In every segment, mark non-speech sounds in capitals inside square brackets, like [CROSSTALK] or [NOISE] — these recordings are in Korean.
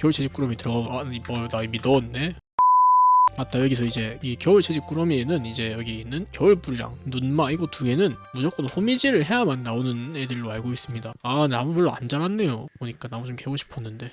겨울 채집 꾸러미 들어가 아니 뭐나 이미 넣었네. 맞다 여기서 이제 이 겨울 채집 꾸러미에는 이제 여기 있는 겨울불이랑 눈마 이거 두 개는 무조건 호미질을 해야만 나오는 애들로 알고 있습니다. 아 나무 별로 안 자랐네요. 보니까 나무 좀 캐고 싶었는데.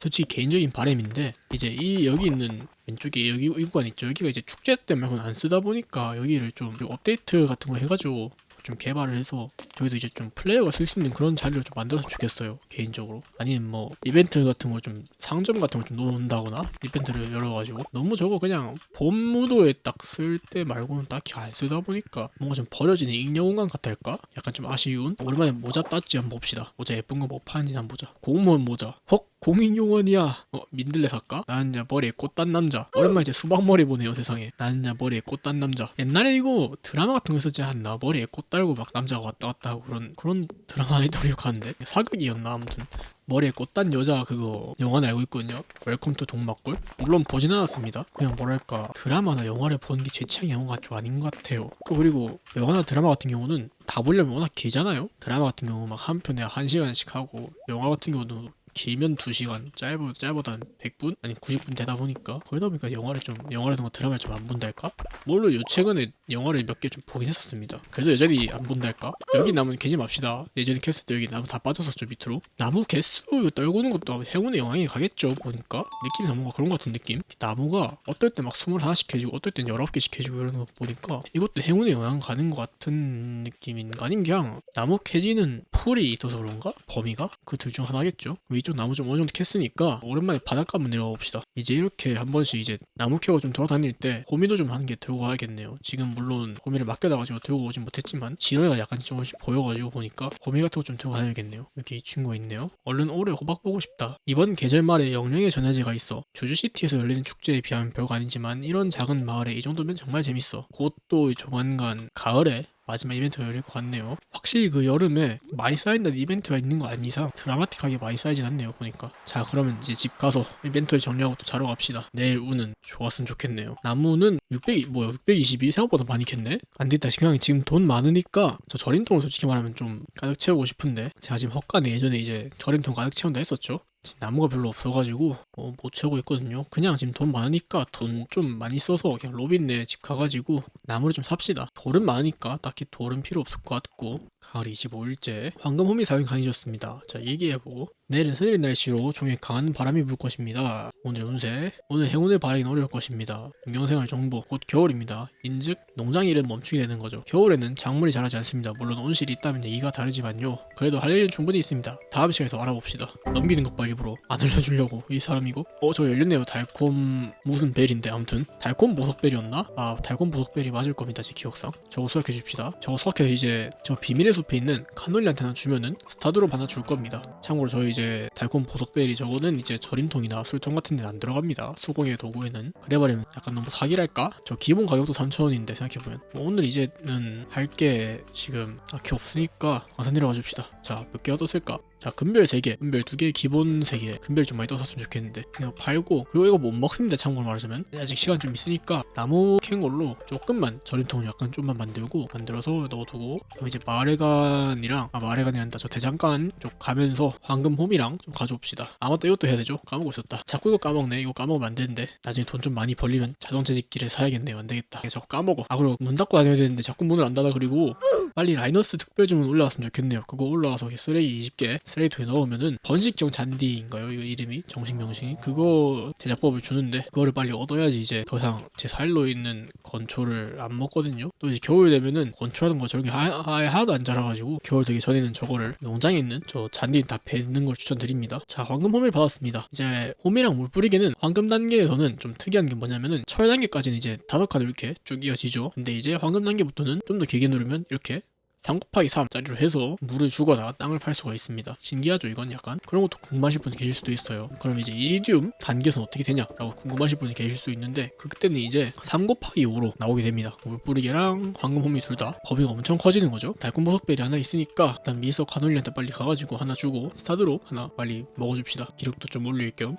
솔직히 개인적인 바람인데 이제 이 여기 있는 왼쪽에 여기 이 구간 있죠. 여기가 이제 축제 때 말고는 안 쓰다 보니까 여기를 좀 업데이트 같은 거 해가지고 좀 개발을 해서 저희도 이제 좀 플레이어가 쓸 수 있는 그런 자리를 좀 만들었으면 좋겠어요 개인적으로. 아니면 뭐 이벤트 같은 거좀 상점 같은 거좀 놓는다거나 이벤트를 열어가지고. 너무 저거 그냥 봄 무도에 딱 쓸 때 말고는 딱히 안 쓰다 보니까 뭔가 좀 버려지는 잉여 공간 같달까? 약간 좀 아쉬운? 오랜만에 모자 땄지 한번 봅시다. 모자 예쁜 거 뭐 파는지 한번 보자. 공무원 모자. 헉 공인용원이야. 어 민들레 살까? 나는 야 머리에 꽃단 남자. 오랜만에 이제 수박머리 보네요 세상에. 나는 야 머리에 꽃단 남자. 옛날에 이거 드라마 같은 거 있었지. 않나 머리에 꽃 달고 막 남자가 왔다 갔다 하고 그런 그런 드라마 아이돌이 가는데? 사극이었나? 아무튼. 머리에 꽃단 여자 그거 영화는 알고 있거든요. 웰컴 투 동막골? 물론 보진 않았습니다. 그냥 뭐랄까 드라마나 영화를 보는 게 제 취향이 영화가 좀 아닌 것 같아요. 또 그리고 영화나 드라마 같은 경우는 다 보려면 워낙 길잖아요. 드라마 같은 경우 막 한 편에 한 시간씩 하고 영화 같은 경우도 길면 2시간, 짧아 짧아도 한 100분? 아니 90분 되다 보니까 그러다 보니까 영화를 좀 영화라든가 드라마를 좀 안 본달까? 물론 요 최근에 영화를 몇 개 좀 보긴 했었습니다. 그래도 여전히 안 본달까? 여기 나무는 캐지 맙시다. 예전에 캤을 때 여기 나무 다 빠졌었죠 밑으로. 나무 개수 떨구는 것도 행운의 영향이 가겠죠 보니까 느낌이 다 뭔가 그런 것 같은 느낌. 나무가 어떨 때 막 21씩 해주고 어떨 땐 19개씩 해주고 이러는 거 보니까 이것도 행운의 영향 가는 것 같은 느낌인가? 아니면 그냥 나무 캐지는 풀이 있어서 그런가? 범위가? 그 둘 중 하나겠죠. 이쪽 나무 좀 어느 정도 캤으니까 오랜만에 바닷가 한번 내려가 봅시다. 이제 이렇게 한 번씩 이제 나무 캐고 좀 돌아다닐 때 호미도 좀 하는 게 들고 가야겠네요. 지금 물론 호미를 맡겨놔가지고 들고 오진 못했지만 진호가 약간 조금씩 보여가지고 보니까 호미 같은 거 좀 들고 다녀야겠네요. 여기 이 친구가 있네요. 얼른 올해 호박 보고 싶다. 이번 계절 말에 영령의 전야제가 있어. 주주시티에서 열리는 축제에 비하면 별거 아니지만 이런 작은 마을에 이 정도면 정말 재밌어. 곧 또 조만간 가을에 마지막 이벤트가 열릴 것 같네요. 확실히 그 여름에 많이 쌓인다는 이벤트가 있는 거 아닌 이상 드라마틱하게 많이 쌓이진 않네요 보니까. 자 그러면 이제 집 가서 이벤트를 정리하고 또 자러 갑시다. 내일 운은 좋았으면 좋겠네요. 나무는 600 뭐야 622 생각보다 많이 캤네. 안 됐다 그냥 지금 돈 많으니까 저 절임통을 솔직히 말하면 좀 가득 채우고 싶은데 제가 지금 헛간에 예전에 이제 절임통 가득 채운다 했었죠. 나무가 별로 없어가지고 어, 못 채우고 있거든요. 그냥 지금 돈 많으니까 돈 좀 많이 써서 그냥 로빈네 집 가가지고 나무를 좀 삽시다. 돌은 많으니까 딱히 돌은 필요 없을 것 같고 가을 25일째 황금 호미 사용이 가해졌습니다. 자 얘기해보고 내일은 흐린 날씨로 종일 강한 바람이 불 것입니다. 오늘 운세 오늘 행운을 바라긴 어려울 것입니다. 경생활 정보 곧 겨울입니다. 인즉 농장 일은 멈추게 되는 거죠. 겨울에는 작물이 자라지 않습니다. 물론 온실이 있다면 얘기가 다르지만요. 그래도 할 일은 충분히 있습니다. 다음 시간에서 알아봅시다. 넘기는 것봐 일부러 안 알려주려고 이 사람이고 어 저 열렸네요. 달콤 무슨 벨인데 아무튼 달콤 보석벨이었나? 아 달콤 보석벨이 맞을 겁니다. 제 기억상. 저거 수확해 줍시다. 저거 수확해서 이제 저 비밀의 숲에 있는 카놀리한테 하나 주면은 스타드로 하나 줄 겁니다. 참고로 저희 이제 달콤 보석벨이 저거는 이제 절임통이나 술통 같은 데는 안 들어갑니다. 수공예 도구에는. 그래버리면 약간 너무 사기랄까? 저 기본 가격도 3,000원인데 생각해보면 뭐 오늘 이제 는 할 게 지금 딱히 없으니까 왕산 내려가 줍시다. 자 몇 개가 떴을까? 자 금별 3개, 금별 2개, 기본 3개. 금별 좀 많이 떴었으면 좋겠는데. 그냥 팔고. 그리고 이거 못 먹습니다 참고로 말하자면. 아직 시간 좀 있으니까 나무 캔 걸로 조금만 절임통을 약간 좀만 만들고 만들어서 넣어두고 그럼 이제 마레간이랑 아 마레간이란다. 저 대장간 쪽 가면서 황금홈이랑 좀 가져옵시다. 아 맞다 이것도 해야 되죠? 까먹고 있었다. 자꾸 이거 까먹네. 이거 까먹으면 안 되는데. 나중에 돈 좀 많이 벌리면 자동 채집기를 사야겠네요. 안 되겠다. 자꾸 까먹어. 아 그리고 문 닫고 다녀야 되는데 자꾸 문을 안 닫아 그리고 빨리 라이너스 특별 주문 올라왔으면 좋겠네요. 그거 올라와서 쓰레기 20개 쓰레기통에 넣으면은 번식형 잔디인가요? 이거 이름이? 정식 명칭이 그거 제작법을 주는데 그거를 빨리 얻어야지 이제 더 이상 제 살로 있는 건초를 안 먹거든요. 또 이제 겨울 되면은 건초라는 거 저런 게 하- 아예 하나도 안 자라가지고 겨울 되기 전에는 저거를 농장에 있는 저 잔디 다 뱉는 걸 추천드립니다. 자 황금 호미를 받았습니다. 이제 호미랑 물 뿌리기는 황금 단계에서는 좀 특이한 게 뭐냐면은 철 단계까지는 이제 다섯 칸으로 이렇게 쭉 이어지죠. 근데 이제 황금 단계부터는 좀 더 길게 누르면 이렇게 3 곱하기 3짜리로 해서 물을 주거나 땅을 팔 수가 있습니다. 신기하죠 이건 약간? 그런 것도 궁금하실 분이 계실 수도 있어요. 그럼 이제 이리듐 단계선 어떻게 되냐라고 궁금하실 분이 계실 수 있는데 그때는 이제 3 곱하기 5로 나오게 됩니다. 물 뿌리개랑 황금 호미 둘다 범위가 엄청 커지는 거죠. 달콤 보석벨이 하나 있으니까 일단 미소 카놀리한테 빨리 가가지고 하나 주고 스타드로 하나 빨리 먹어줍시다. 기록도 좀 올릴 겸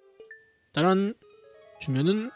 짜란 주면은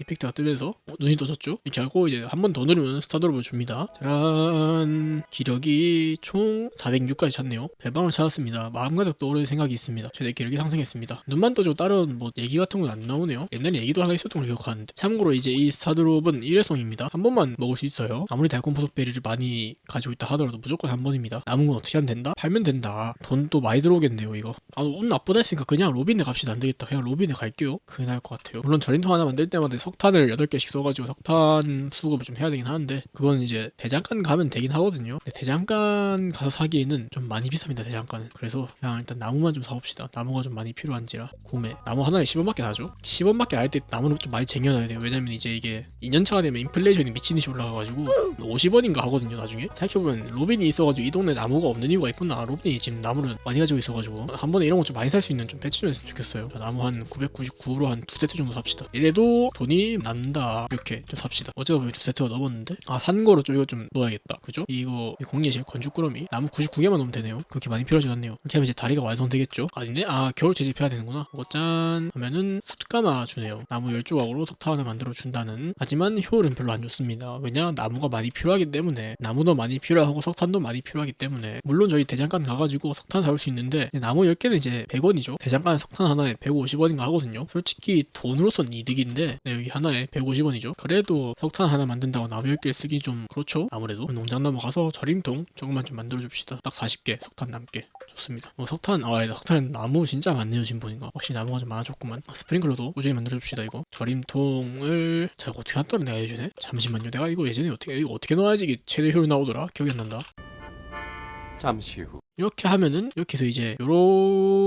이펙트가 뜨면서 어, 눈이 떠졌죠? 이렇게 하고 이제 한 번 더 누르면 스타드롭을 줍니다. 짜란. 기력이 총 406까지 찼네요. 배방을 찾았습니다. 마음 가득 떠오르는 생각이 있습니다. 최대 기력이 상승했습니다. 눈만 떠지고 다른 뭐 얘기 같은 건 안 나오네요. 옛날에 얘기도 하나 있었던 걸 기억하는데. 참고로 이제 이 스타드롭은 일회성입니다. 한 번만 먹을 수 있어요. 아무리 달콤 보석베리를 많이 가지고 있다 하더라도 무조건 한 번입니다. 남은 건 어떻게 하면 된다? 팔면 된다. 돈 또 많이 들어오겠네요 이거. 아 운 나쁘다 했으니까 그냥 로빈에 갑시다. 안 되겠다. 그냥 로빈에 갈게요. 나을 것 같아요. 물론 전인통 하나 만들 때마다 석탄을 8개씩 써가지고 석탄 수급을 좀 해야 되긴 하는데 그건 이제 대장간 가면 되긴 하거든요. 근데 대장간 가서 사기에는 좀 많이 비쌉니다 대장간은. 그래서 그냥 일단 나무만 좀 사봅시다. 나무가 좀 많이 필요한지라. 구매. 나무 하나에 10원밖에 나죠? 10원밖에 안할때 나무를 좀 많이 쟁여놔야 돼요. 왜냐면 이제 이게 2년차가 되면 인플레이션이 미친 듯이 올라가가지고 50원인가 하거든요 나중에. 생각해보면 로빈이 있어가지고 이 동네 나무가 없는 이유가 있구나. 로빈이 지금 나무를 많이 가지고 있어가지고 한 번에 이런 거 좀 많이 살 수 있는 좀 배치 좀 했으면 좋겠어요. 자, 나무 한 999로 한 두 세트 정도 삽시다. 이래도 돈이 난다. 이렇게 좀 삽시다. 어제가 보면 두 세트가 넘었는데? 아 산 거로 좀 이거 좀 넣어야겠다. 그죠? 이거 이 공예실 건축구러미 나무 99개만 넣으면 되네요. 그렇게 많이 필요하지 않네요. 이렇게 하면 이제 다리가 완성되겠죠? 아니네? 아 겨울 채집해야 되는구나. 이거 짠 하면은 숯가마 주네요. 나무 10조각으로 석탄 하나 만들어 준다는. 하지만 효율은 별로 안 좋습니다. 왜냐? 나무가 많이 필요하기 때문에. 나무도 많이 필요하고 석탄도 많이 필요하기 때문에. 물론 저희 대장간 가가지고 석탄 사올 수 있는데 나무 10개는 이제 100원이죠. 대장간 석탄 하나에 150원인가 하거든요. 솔직히 돈으로선 이득인데 네, 여기 하나에 150원이죠. 그래도 석탄 하나 만든다고 나무 10개 쓰기 좀 그렇죠? 아무래도. 농장 넘어가서 절임통 조금만 좀 만들어 줍시다. 딱 40개 석탄 남게. 좋습니다. 뭐 석탄 아 아니다. 석탄 나무 진짜 많네요 지금 보니까 확실히 나무가 좀 많아졌구만. 아, 스프링클러도 꾸준히 만들어 줍시다 이거. 절임통을 제가 어떻게 했더라 내가 예전에? 잠시만요. 내가 이거 예전에 어떻게 이거 어떻게 넣어야지 이게 최대 효율 나오더라? 기억이 안 난다. 잠시 후. 이렇게 하면은 이렇게 해서 이제 요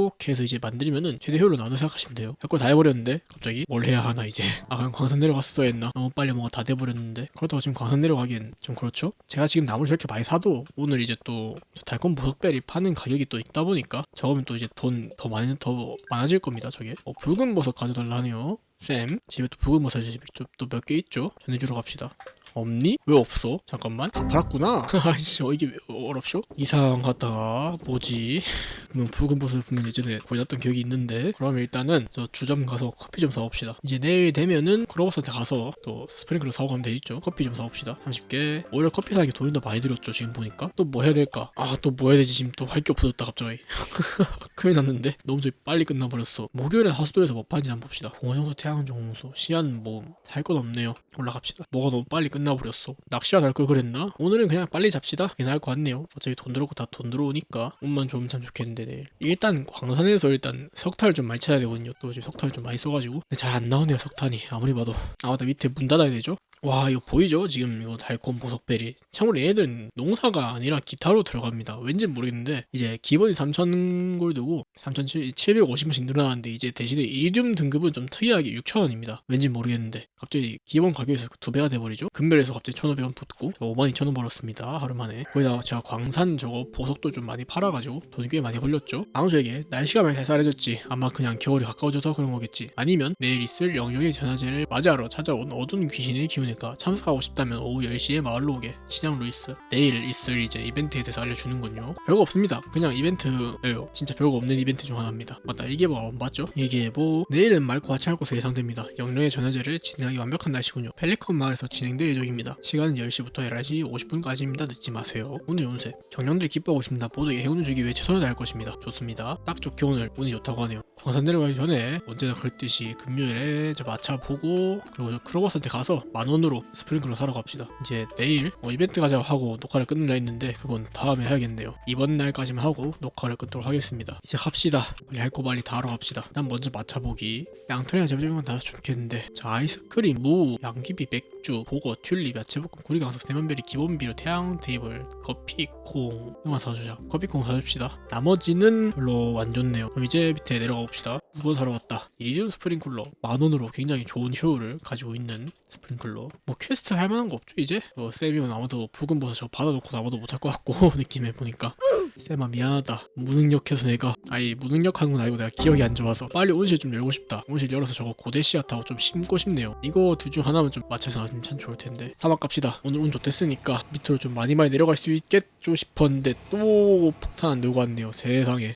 렇게 해서 이제 만들면은 최대 효율로 나온다 생각하시면 돼요. 할걸 다 해버렸는데 갑자기 뭘 해야 하나 이제. 아 그냥 광산 내려갔어야 했나? 너무 빨리 뭐가 다 돼버렸는데. 그렇다고 지금 광산 내려가기엔 좀 그렇죠? 제가 지금 나무를 저렇게 많이 사도 오늘 이제 또저 달콤 보석벨이 파는 가격이 또 있다 보니까 저거면 또 이제 돈 더 많이 더 많아질 겁니다 저게. 어, 붉은 버섯 가져달라네요. 쌤 집에 또 붉은 버섯이 또몇개 있죠? 전해주러 갑시다 없니? 왜 없어? 잠깐만. 다 팔았구나. [LAUGHS] 아이씨 어, 이게 왜 어렵쇼? 이상하다. 뭐지? [LAUGHS] 그러면 붉은 버섯 보면 예전에 구해놨던 기억이 있는데. 그럼 일단은 저 주점 가서 커피 좀 사옵시다. 이제 내일 되면은 크로버스한테 가서 또 스프링클러 사고 가면 되겠죠? 커피 좀 사옵시다. 30개. 오히려 커피 게 돈이 더 많이 들었죠 지금 보니까. 또 뭐 해야 될까? 아 또 뭐 해야 되지? 지금 또 할 게 없어졌다 갑자기. [LAUGHS] 큰일 났는데? 너무 좀 빨리 끝나버렸어. 목요일에 하수도에서 뭐 파는지 한번 봅시다. 공화정도 태양정수 시안 뭐할 건 없네요. 올라갑시다. 뭐가 너무 빨리 끝나 버렸어. 낚시가 날걸 그랬나? 오늘은 그냥 빨리 잡시다. 그게 나을 것 같네요. 어차피 돈 들어오고 다 돈 들어오니까 옷만 좋으면 참 좋겠는데 내일 일단 광산에서 일단 석탄을 좀 많이 찾아야 되거든요. 또 지금 석탄을 좀 많이 써가지고. 근데 잘안 나오네요 석탄이. 아무리 봐도. 아 맞다. 밑에 문 닫아야 되죠? 와 이거 보이죠? 지금 이거 달콤 보석베리 참고로 얘들은 농사가 아니라 기타로 들어갑니다. 왠지 모르겠는데 이제 기본이 3,000골드고 3,750원씩 늘어나는데 이제 대신에 이리듐 등급은 좀 특이하게 6,000원입니다. 왠지 모르겠는데 갑자기 기본 가격에서 두 배가 돼버리죠? 금별에서 갑자기 1,500원 붙고 52,000원 벌었습니다 하루 만에. 거기다가 제가 광산 저거 보석도 좀 많이 팔아가지고 돈이 꽤 많이 벌렸죠? 아무쪼게 날씨가 많이 쌀쌀해졌지. 아마 그냥 겨울이 가까워져서 그런 거겠지. 아니면 내일 있을 영영의 전화제를 맞이하러 찾아온 어두운 귀신의 기운 일까 참석하고 싶다면 오후 10시에 마을로 오게. 시장 루이스. 내일 있을 이제 이벤트에 대해서 알려주는군요. 별거 없습니다. 그냥 이벤트예요. 진짜 별거 없는 이벤트 중 하나입니다. 맞다. 일기예보가 안 봤죠? 일기예보 내일은 맑고 화창할 것으로 예상됩니다. 영영의 전화제를 진행하기 완벽한 날씨군요. 펠리컨 마을에서 진행될 예정입니다. 시간은 10시부터 11시 50분까지입니다. 늦지 마세요. 오늘 운세. 정령들이 기뻐하고 있습니다. 모두에게 행운을 주기 위해 최선을 다할 것입니다. 좋습니다. 딱 좋게 오늘 운이 좋다고 하네요 광산 내려가기 전에 언제나 그랬듯이 금요일에 저 마차 보고 그리고 저 크로버스한테 가서 만 원으로 스프링클러 사러 갑시다. 이제 내일 어, 이벤트 가자고 하고 녹화를 끊으려 했는데 그건 다음에 해야겠네요. 이번 날까지만 하고 녹화를 끊도록 하겠습니다. 이제 갑시다. 빨리 할 거 빨리 다 하러 갑시다. 난 먼저 마차 보기. 양털이나 건 나서 좋겠는데 자 아이스크림, 무, 양귀비, 맥 주, 보거, 튤립, 야채볶음, 구리강석, 세면베리, 기본비료, 태양 테이블, 커피콩 이만 사주자. 커피콩 사줍시다. 나머지는 별로 안 좋네요. 그럼 이제 밑에 내려가 봅시다. 물건 사러 왔다. 이리디움 스프링클러 만 원으로 굉장히 좋은 효율을 가지고 있는 스프링클러. 뭐 퀘스트 할 만한 거 없죠 이제? 뭐 쌤이면 아무도 붉은 버섯 저 받아놓고 아무도 못할 것 같고 [LAUGHS] 느낌에 보니까. 쌤아 미안하다. 무능력해서 내가 아예 무능력한 건 아니고 내가 기억이 안 좋아서 빨리 온실 좀 열고 싶다. 온실 열어서 저거 고대 씨앗하고 좀 심고 싶네요. 이거 둘 중 하나만 좀 맞춰서 놔주면 참 좋을 텐데. 사막 갑시다. 오늘 운 좋댔으니까 밑으로 좀 많이 많이 내려갈 수 있겠죠 싶었는데 또 폭탄 안 들고 왔네요. 세상에.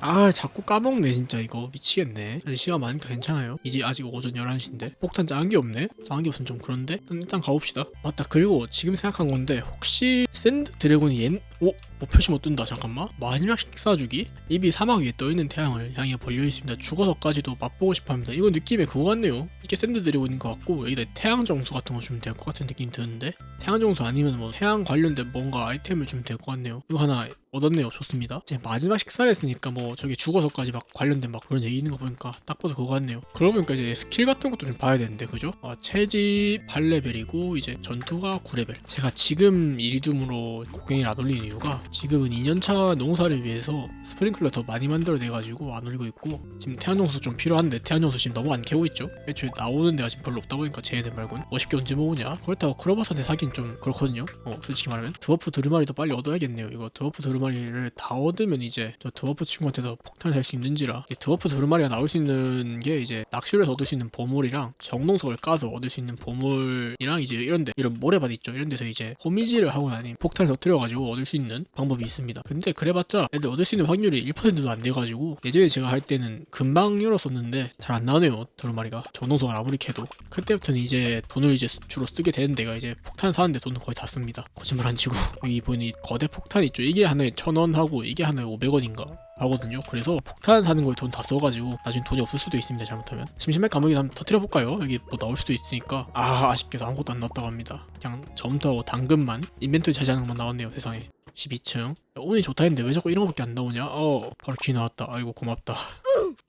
아 자꾸 까먹네 진짜 이거 미치겠네 아직 시간 많으니까 괜찮아요 이제 아직 오전 11시인데 폭탄 짠 게 없네 짠 게 없으면 좀 그런데 일단, 일단 가봅시다 맞다 그리고 지금 생각한 건데 혹시 샌드 드래곤이 얜... 오? 뭐 표시 못 뜬다 잠깐만. 마지막 식사 주기? 입이 사막 위에 떠있는 태양을 향해 벌려 있습니다. 죽어서까지도 맛보고 싶어합니다. 이거 느낌에 그거 같네요. 이게 샌드 드래곤인 것 같고 여기다 태양 정수 같은 거 주면 될 것 같은 느낌 드는데 태양 정수 아니면 뭐 태양 관련된 뭔가 아이템을 주면 될 것 같네요. 이거 하나 얻었네요. 좋습니다. 이제 마지막 식사를 했으니까 뭐 저기 죽어서까지 막 관련된 막 그런 얘기 있는 거 보니까 딱 봐도 그거 같네요. 그러고 보니까 이제 스킬 같은 것도 좀 봐야 되는데 그죠? 아, 체지 8레벨이고 이제 전투가 9레벨. 제가 지금 이리둠으로 곡괭이를 안 올리는 이유가 지금은 2년차 농사를 위해서 스프링클러 더 많이 만들어내가지고 안 올리고 있고 지금 태안정수 좀 필요한데 태안정수 지금 너무 안 캐고 있죠? 애초에 나오는 데가 지금 별로 없다 보니까 쟤네들 말곤 50개 언제 모으냐? 그렇다고 크로바스한테 사긴 좀 그렇거든요. 어 솔직히 말하면. 드워프 드루마리도 빨리 얻어야겠네요 이거. 드워프 드루마리를 다 얻으면 이제 저 드워프 친구한테도 폭탄을 살 수 있는지라. 이 드워프 드루마리가 나올 수 있는 게 이제 낚시를 얻을 수 있는 보물이랑 정동석을 까서 얻을 수 있는 보물이랑 이제 이런데 이런 모래밭 있죠. 이런 데서 이제 호미질을 하고 나니 폭탄을 터뜨려가지고 얻을 수 있는 방법이 있습니다 근데 그래봤자 애들 얻을 수 있는 확률이 1%도 안 돼가지고 예전에 제가 할 때는 금방 열었었는데 잘 안 나오네요 두루마리가 정동석을 아무리 캐도 그때부터는 이제 돈을 이제 주로 쓰게 되는 데가 이제 폭탄 사는데 돈을 거의 다 씁니다 거짓말 안 치고 [LAUGHS] 여기 보니 거대 폭탄 있죠 이게 하나에 천 원 하고 이게 하나에 500원인가 하거든요. 그래서 폭탄 사는 거에 돈 다 써가지고 나중에 돈이 없을 수도 있습니다. 잘못하면 심심할 까먹이 한번 터트려 볼까요? 여기 뭐 나올 수도 있으니까 아 아쉽게도 아무것도 안 나왔다고 합니다. 그냥 점토하고 당근만 인벤토리 차지하는 것만 나왔네요. 세상에 12층 운이 좋다 했는데 왜 자꾸 이런 거밖에 안 나오냐? 어 바로 길 나왔다. 아이고 고맙다.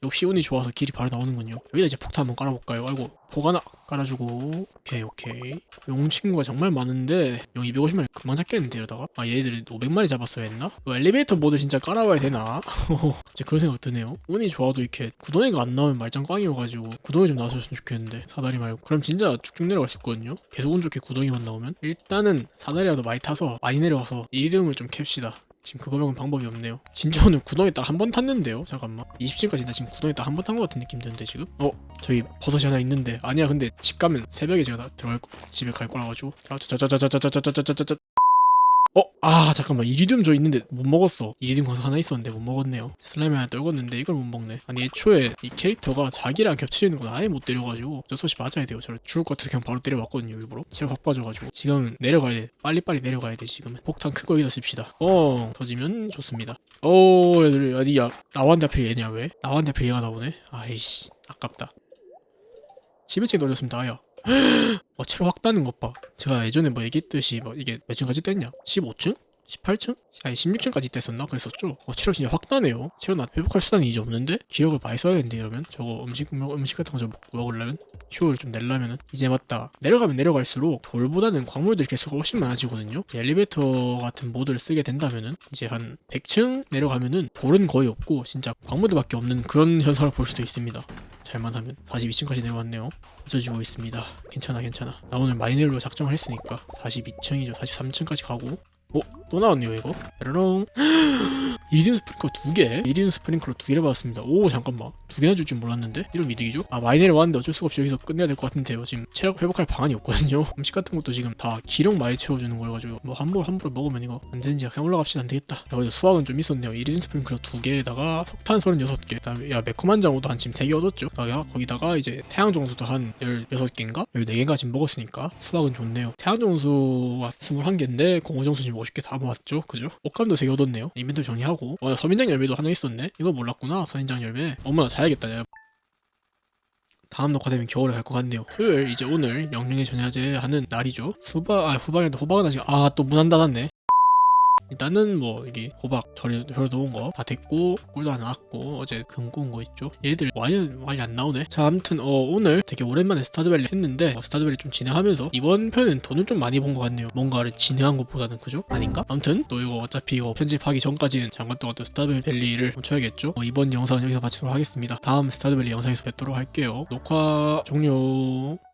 역시 운이 좋아서 길이 바로 나오는군요. 여기다 이제 폭탄 한번 깔아볼까요? 아이고 폭 하나 깔아주고 오케이 오케이 용 친구가 정말 많은데 용 250마리 금방 잡겠는데 이러다가 아 얘들이 500마리 잡았어야 했나? 이거 엘리베이터 모드 진짜 깔아봐야 되나? [LAUGHS] 갑자기 그런 생각 드네요 운이 좋아도 이렇게 구덩이가 안 나오면 말짱 꽝이어가지고 구덩이 좀 나왔으면 좋겠는데 사다리 말고 그럼 진짜 쭉쭉 내려갈 수 있거든요 계속 운 좋게 구덩이만 나오면 일단은 사다리라도 많이 타서 많이 내려가서 이름을 좀 캡시다 지금 그거 말고는 방법이 없네요. 오늘 구덩이 딱 한 번 탔는데요. 잠깐만. 20층까지 나 지금 구덩이 딱 한 번 탄 것 같은 느낌 드는데 지금? 어? 저기 버섯이 하나 있는데 아니야 근데 집 가면 새벽에 제가 다 들어갈 거 집에 갈 거라 가지고 자자자자자자자자자자자자 어? 아 잠깐만. 이리듐 저 있는데 못 먹었어. 이리듐 가서 하나 있었는데 못 먹었네요. 슬라임 하나 떨궜는데 이걸 못 먹네. 아니 애초에 이 캐릭터가 자기랑 겹치는 건 아예 못 때려가지고. 수 없이 맞아야 돼요. 저를 죽을 것 같아서 그냥 바로 때려왔거든요 일부러. 체력 확 빠져가지고. 지금 내려가야 돼. 빨리빨리 내려가야 돼 지금은. 폭탄 큰 거 여기다 씁시다. 어 터지면 좋습니다. 어 얘들 아니 야 나왔는데 하필 얘냐 왜? 나왔는데 하필 얘가 나오네? 아이씨 아깝다. 11층에 돌렸습니다 아야 [GASPS] 어, 체력 확 따는 것 봐. 제가 예전에 뭐 얘기했듯이 뭐 이게 몇 층까지 뗐냐? 15층? 18층? 아니 16층까지 뗐었나? 그랬었죠? 어, 체력 진짜 확 따네요. 체력 나 회복할 수단이 이제 없는데? 기력을 많이 써야 되는데 이러면? 저거 음식, 음식 같은 거좀 먹으려면? 효율을 좀 내려면은? 이제 맞다. 내려가면 내려갈수록 돌보다는 광물들 개수가 훨씬 많아지거든요? 엘리베이터 같은 모드를 쓰게 된다면은 이제 한 100층 내려가면은 돌은 거의 없고 진짜 광물들밖에 없는 그런 현상을 볼 수도 있습니다. 잘만 하면 42층까지 내려왔네요. 늦어지고 있습니다. 괜찮아 괜찮아. 나 오늘 마이넬로 작정을 했으니까 42층이죠. 43층까지 가고 어? 또 나왔네요 이거? 뾰로롱. [GASPS] 2딘 스프링클러 두 개? 2딘 스프링클러 두 개를 받았습니다. 오 잠깐만. 두 개나 줄 줄 몰랐는데? 이런 이득이죠? 아 마이넬 왔는데 어쩔 수가 없이 여기서 끝내야 될 것 같은데요. 지금 체력 회복할 방안이 없거든요. [LAUGHS] 음식 같은 것도 지금 다 기력 많이 채워주는 거여가지고 뭐 함부로 함부로 먹으면 이거 안 되는지 그냥 올라갑시다. 안 되겠다. 야, 그래도 수학은 좀 있었네요. 1인 스프링클러 두 개에다가 석탄 36개. 그다음에 야 매콤한 장어도 한 지금 3개 얻었죠? 아, 거기다가 이제 태양 정수도 한 16개인가? 여기 4개가 지금 먹었으니까 수학은 좋네요. 태양 정수가 21개인데 공허 정수 지금 50개 다 모았죠 그죠? 옷감도 3개 얻었네요 인벤토리 정리하고 와 서민장 열매도 하나 있었네 이거 몰랐구나 서민장 열매 엄마 자야겠다 야. 다음 녹화되면 겨울에 갈 것 같네요. 토요일 이제 오늘 영령의 전야제 하는 날이죠. 수박 아 후박인데 후박은 아직 아또 문 안 닫았네. 일단은 뭐 이게 호박 절여 절여 놓은 거 다 됐고 꿀도 하나 나왔고 어제 금 구운 거 있죠. 얘들 완전 완이 안 나오네. 자 아무튼 어 오늘 되게 오랜만에 스타드밸리 했는데 어, 스타드밸리 좀 진행하면서 이번 편은 돈을 좀 많이 번 것 같네요. 뭔가를 진행한 것보다는 그죠? 아닌가? 아무튼 또 이거 어차피 이거 편집하기 전까지는 잠깐 동안 또 스타드밸리를 멈춰야겠죠. 어, 이번 영상은 여기서 마치도록 하겠습니다. 다음 스타드밸리 영상에서 뵙도록 할게요. 녹화 종료.